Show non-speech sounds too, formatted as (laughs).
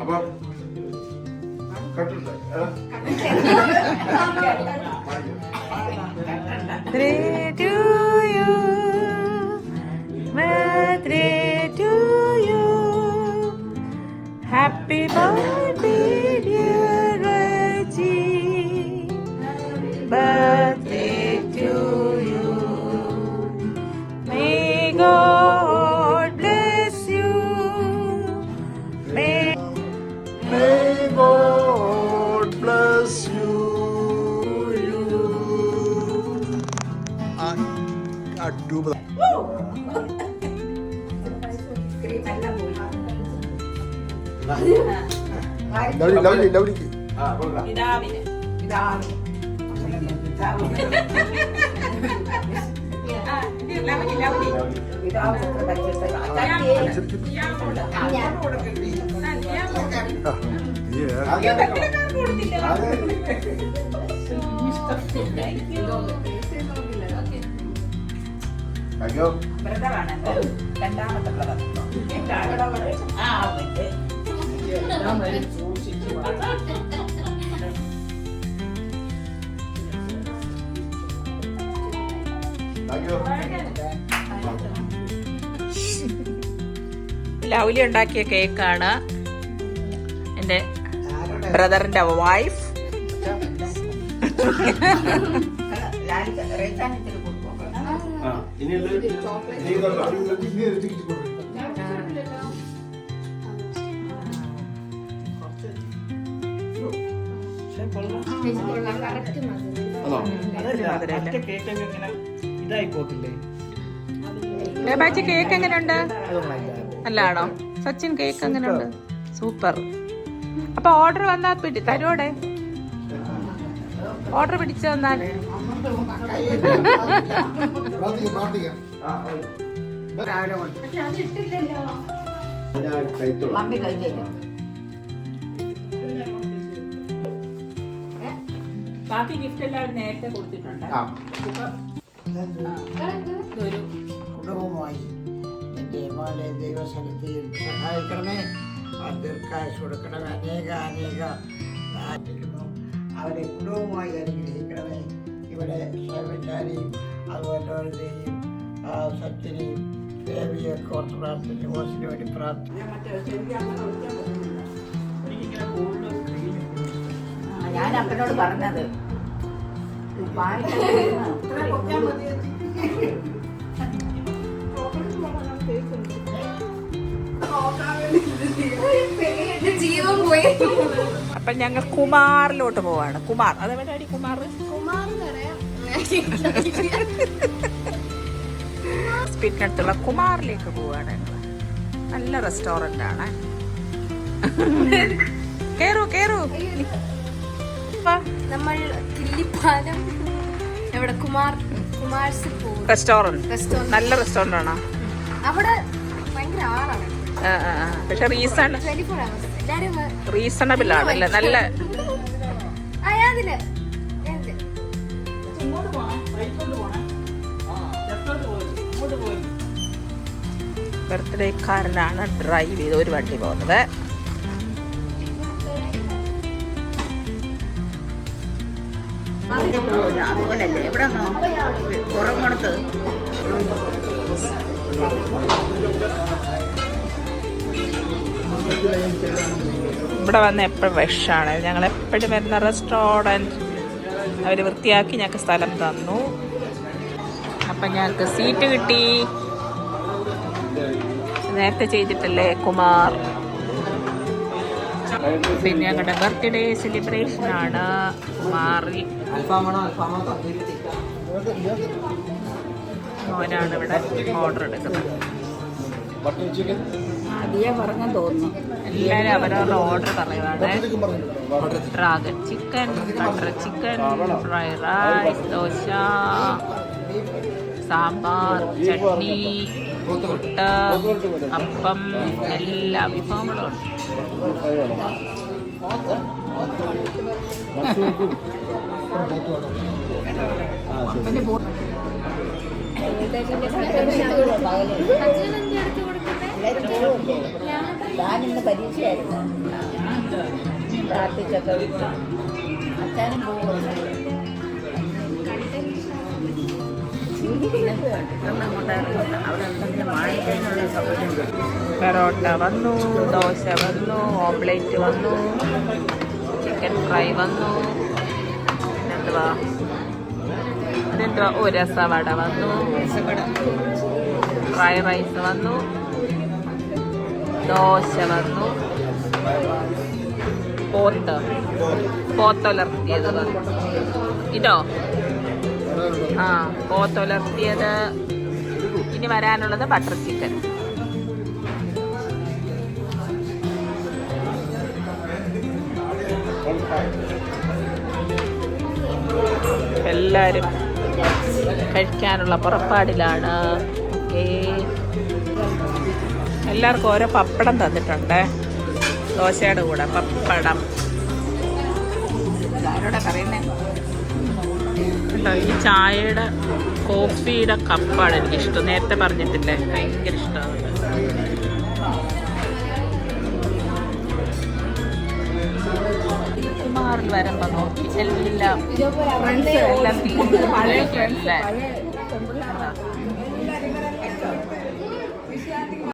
അപ്പൊ കട്ടുണ്ട്. Birthday (laughs) ആ tube lovely lovely ലവ്ലിക്ക് പിതാവിന് അയ്യോ. രണ്ടാമത്തെ ബ്രദർ ലൗലി ഉണ്ടാക്കിയ കേക്കാണ് എന്റെ ബ്രദറിന്റെ വൈഫ്. (laughs) ഇതായി ബേബാച്ചി കേക്ക് എങ്ങനെയുണ്ട്? അതൊന്നും നല്ലാണോ സച്ചിൻ കേക്ക് എങ്ങനെയുണ്ട്? സൂപ്പർ അപ്പൊ ഓർഡർ വന്നാ പിടി തരുവോടെ? ഓർഡർ പിടിച്ചു തന്നാൽ. ബാക്കി ഗിഫ്റ്റ് എല്ലാവരും നേരത്തെ കൊടുത്തിട്ടുണ്ട്. കുടുംബമായി എന്റെ മോനെ സഹായിക്കണമേ. ദീർഘായുസ് കൊടുക്കണമേ. അനേക അനേക. അവരെ കുടുംബമായി അനുഗ്രഹിക്കണമേ. ഇവിടെ ശൈവചാരിയും അതുപോലെയും സച്ചിനെയും ദേവിയൊക്കെ ഓർത്ത് പ്രാർത്ഥിച്ചു ഓസിന് വേണ്ടി പ്രാർത്ഥന ഞാൻ അപ്പനോട് പറഞ്ഞത്. ജീവൻ പോയി. അപ്പൊ ഞങ്ങൾ കുമാറിലോട്ട് പോവാണ്. കുമാർ. അതെവിടെ അടി കുമാർ? സ്പീറ്റിനടുത്തുള്ള കുമാറിലേക്ക് പോവാണ്. നല്ല റെസ്റ്റോറന്റ് ആണ്. കേറു കേറൂ. നമ്മൾ കിള്ളിപ്പാലം എവിടെ കുമാർ കുമാർസ് റെസ്റ്റോറന്റ് നല്ല റെസ്റ്റോറന്റ് ആണോ? അവിടെ ഭയങ്കര ആളാണ്. പക്ഷെ reason twenty four hours reasonable ആണ് അല്ലേ നല്ല ബർത്ത്ഡേക്കാരനാണ് ഡ്രൈവ് ചെയ്ത് ഒരു വണ്ടി പോകുന്നത്. അതുപോലല്ലേ എവിടെ പുറങ്ങോടത്ത് ഇവിടെ വന്ന് എപ്പോഴും വിഷാണ് ഞങ്ങൾ എപ്പോഴും വരുന്ന റെസ്റ്റോറന്റ് അവർ വൃത്തിയാക്കി ഞങ്ങൾക്ക് സ്ഥലം തന്നു. അപ്പം ഞങ്ങൾക്ക് സീറ്റ് കിട്ടി. നേരത്തെ ചെയ്തിട്ടല്ലേ കുമാർ? പിന്നെ ഞങ്ങളുടെ ബർത്ത്ഡേ സെലിബ്രേഷൻ ആണ്. കുമാറി മോനാണ് ഇവിടെ ഓർഡർ എടുക്കുന്നത്. ബട്ടർ ചിക്കൻ അതിയെ പറഞ്ഞ തോന്നുന്നു എല്ലാവരും അവരവരുടെ ഓർഡർ പറയുവാണ്. Dragon chicken butter chicken fried rice dosa sambar chutney puttu അപ്പം എല്ലാ വിഭവങ്ങളും ഉണ്ട്. അച്ഛനെന്താ (laughs) ഞാനിന്ന് പരീക്ഷയായിരുന്നു പ്രാർത്ഥിച്ചൊക്കെ അച്ഛനും പെറോട്ട വന്നു ദോശ വന്നു ഓംലേറ്റ് വന്നു ചിക്കൻ ഫ്രൈ വന്നു. പിന്നെന്തുവാ ഇതെന്തുവാ? ഓ രസവട വന്നു. ഫ്രൈ റൈസ് വന്നു. ദോശ വന്നു. പോത്ത്. പോത്തൊലർത്തിയത് വന്നു ഇതോ? ആ പോത്തൊലർത്തിയത് ഇനി വരാനുള്ളത് ബട്ടർ ചിക്കൻ എല്ലാവരും കഴിക്കാനുള്ള പുറപ്പാടിലാണ്. ഓക്കേ. എല്ലാവർക്കും ഓരോ പപ്പടം തന്നിട്ടുണ്ട്. ദോശയുടെ കൂടെ പപ്പടം. കേട്ടോ ഈ ചായയുടെ കോഫിയുടെ കപ്പാണ് എനിക്കിഷ്ടം. നേരത്തെ പറഞ്ഞിട്ടില്ലേ? ഭയങ്കര ഇഷ്ടമാണ്. കുമാറിൽ വരുമ്പോ നോക്കി. എല്ലാം ഫ്രണ്ട്സ് എല്ലാം. പഴയ ഫ്രണ്ട്സ്